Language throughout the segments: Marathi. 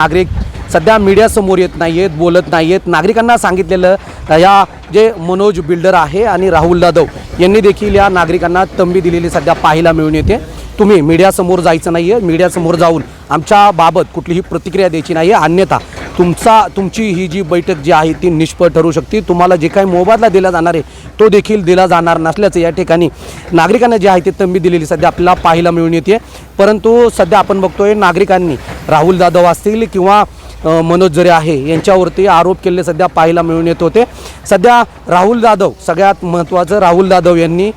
नागरिक सध्या मीडियासमोर येत नाही आहेत बोलत नाही आहेत नागरिकांना सांगितलेलं या जे मनोज बिल्डर आहे आणि राहुल जाधव यांनी देखील या नागरिकांना तंबी दिलेली सध्या पाहायला मिळून येते. तुम्ही मीडियासमोर जायचं नाही आहे मीडियासमोर जाऊन आमच्या बाबत कुठलीही प्रतिक्रिया द्यायची नाही आहे अन्यथा तुमचा तुमची ही जी बैठक जी आहे ती निष्फळ ठरू शकते. तुम्हाला जे काही मोबादला दिला जाणार आहे तो देखील दिला जाणार नसल्याचं या ठिकाणी नागरिकांना जे आहे ते तंबी दिलेली सध्या आपल्याला पाहायला मिळून येते. परंतु सध्या आपण बघतोय नागरिकांनी राहुल जाधव असतील किंवा मनोज जरे आहे यांच्यावरती आरोप केले सध्या पाहायला मिळून येत होते. सध्या राहुल जाधव सगळ्यात महत्त्वाचं राहुल जाधव यांनी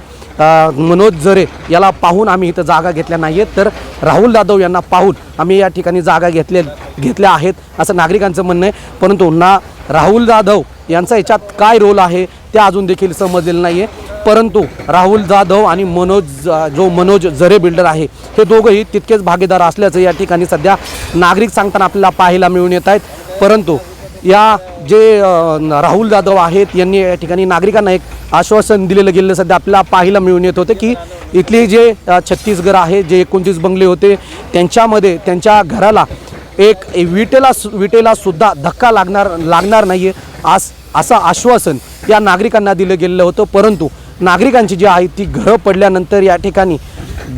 मनोज जरे याला पाहून आम्ही इथं जागा घेतल्या नाही आहेत तर राहुल जाधव यांना पाहून आम्ही या ठिकाणी जागा घेतल्या घेतल्या आहेत असं नागरिकांचं म्हणणं आहे. परंतु ना राहुल जाधव यांचा याच्यात काय रोल आहे ते अजून देखील समजलेलं नाही आहे परंतु राहुल जाधव आणि मनोज जो मनोज जरे बिल्डर आहे हे दोघंही तितकेच भागीदार असल्याचं या ठिकाणी सध्या नागरिक सांगताना आपल्याला पाहायला मिळून येत आहेत. परंतु या जे राहुल जाधव आहेत यांनी या ठिकाणी नागरिकांना एक आश्वासन दिलेलं गेलेलं सध्या आपल्याला पाहायला मिळून येत होते की इथले जे छत्तीसगड आहे जे एकोणतीस बंगले होते त्यांच्यामध्ये त्यांच्या घराला एक विटेला सु- विटेला सुद्धा धक्का लागणार लागणार नाही आहे आज असं आश्वासन या नागरिकांना दिलं गेलेलं होतं. परंतु नागरिकांची जी आहे ती घरं पडल्यानंतर या ठिकाणी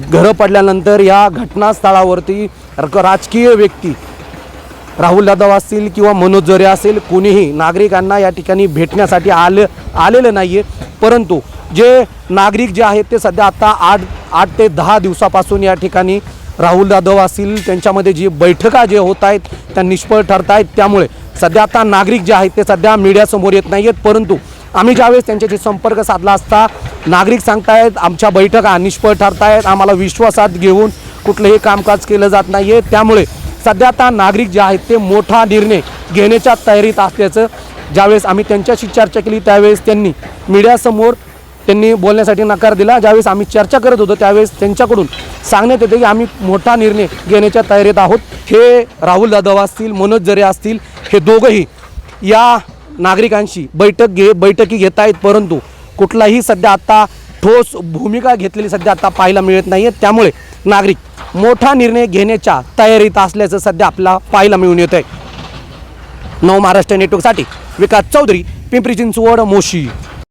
घरं पडल्यानंतर या घटनास्थळावरती राजकीय व्यक्ती राहुल यादव असतील किंवा मनोज जरे असेल कोणीही नागरिकांना या ठिकाणी भेटण्यासाठी आलं आलेलं नाही आहे परंतु जे नागरिक जे आहेत ते सध्या आता आठ आठ ते दहा दिवसापासून या ठिकाणी राहुल यादव असतील त्यांच्यामध्ये जी बैठका जे होत आहेत त्या निष्फळ ठरत आहेत त्यामुळे सध्या आता नागरिक जे आहेत ते सध्या मीडियासमोर येत नाही आहेत परंतु आम्ही ज्यावेळेस त्यांच्याशी संपर्क साधला असता नागरिक सांगतायत आमच्या बैठका निष्फळ ठरतायत आम्हाला विश्वासात घेऊन कुठलंही कामकाज केलं जात नाही आहे त्यामुळे सध्या आता नागरिक जे आहेत ते मोठा निर्णय घेण्याच्या तयारीत असल्याचं ज्यावेळेस आम्ही त्यांच्याशी चर्चा केली त्यावेळेस त्यांनी मीडियासमोर त्यांनी बोलण्यासाठी नकार दिला. ज्यावेळेस आम्ही चर्चा करत होतो त्यावेळेस त्यांच्याकडून सांगण्यात येते की आम्ही मोठा निर्णय घेण्याच्या तयारीत आहोत. हे राहुल जाधव असतील मनोज जरे असतील हे दोघंही या नागरिकांशी बैठक घे बैठकी घेत आहेत परंतु कुठलाही सध्या आता ठोस भूमिका घेतलेली सध्या आता पाहायला मिळत नाही आहे त्यामुळे नागरिक मोठा निर्णय घेण्याच्या तयारीत असल्याचं सध्या आपल्याला पाहायला मिळून येत आहे नव महाराष्ट्र नेटवर्कसाठी विकास चौधरी पिंपरी चिंचवड मोशी.